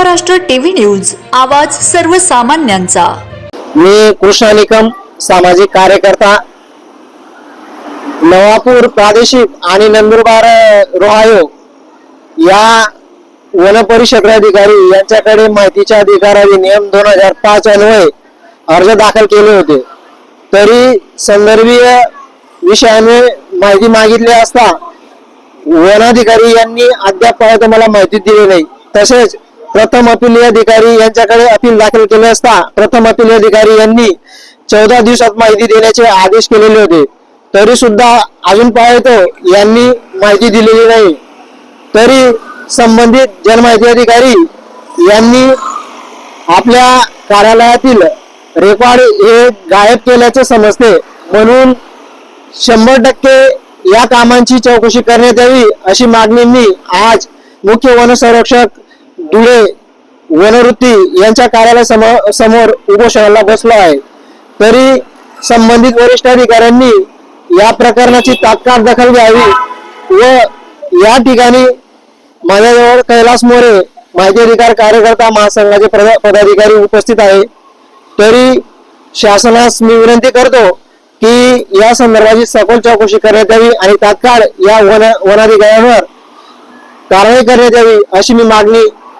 Maharashtra TV news आवाज सर्वसामान्यांचा. मी कृष्णा निकम सामाजिक कार्यकर्ता. नवापूर प्रादेशिक आणि नंदुरबार रोहायो या वन परिषद अधिकारी यांच्याकडे माहितीच्या अधिकाराने नियम दोन हजार पाच अन्वये अर्ज दाखल केले होते. तरी संदर्भीय विषयाने माहिती मागितली असता वनाधिकारी यांनी अद्याप मला माहिती दिली नाही. तसेच प्रथम अपील अधिकारी यांच्याकडे अपील दाखल केले असता प्रथम अपील अधिकारी यांनी चौदा दिवसात माहिती देण्याचे आदेश केलेले होते. तरी सुद्धा अजून पाहतो यांनी माहिती दिलेली नाही. तरी संबंधित जनमाहिती अधिकारी यांनी आपल्या कार्यालयातील रेकॉर्ड हे गायब केल्याचे समजते. म्हणून शंभर टक्के या कामांची चौकशी करण्यात यावी अशी मागणी मी आज मुख्य वन संरक्षक धुळे वनवृत्ती यांच्या कार्यालय समोर उपोषणाला बसलो आहे. तरी संबंधित वरिष्ठ अधिकाऱ्यांनी या प्रकरणाची तात्काळ दखल घ्यावी व या ठिकाणी माझ्याजवळ कैलास मोरे माहिती अधिकार कार्यकर्ता महासंघाचे प्रदा- पदाधिकारी उपस्थित आहे. तरी शासनास मी विनंती करतो की या संदर्भाची सखोल चौकशी करण्यात यावी आणि तात्काळ या वन वनाधिकाऱ्यांवर कारवाई करण्यात यावी अशी मी मागणी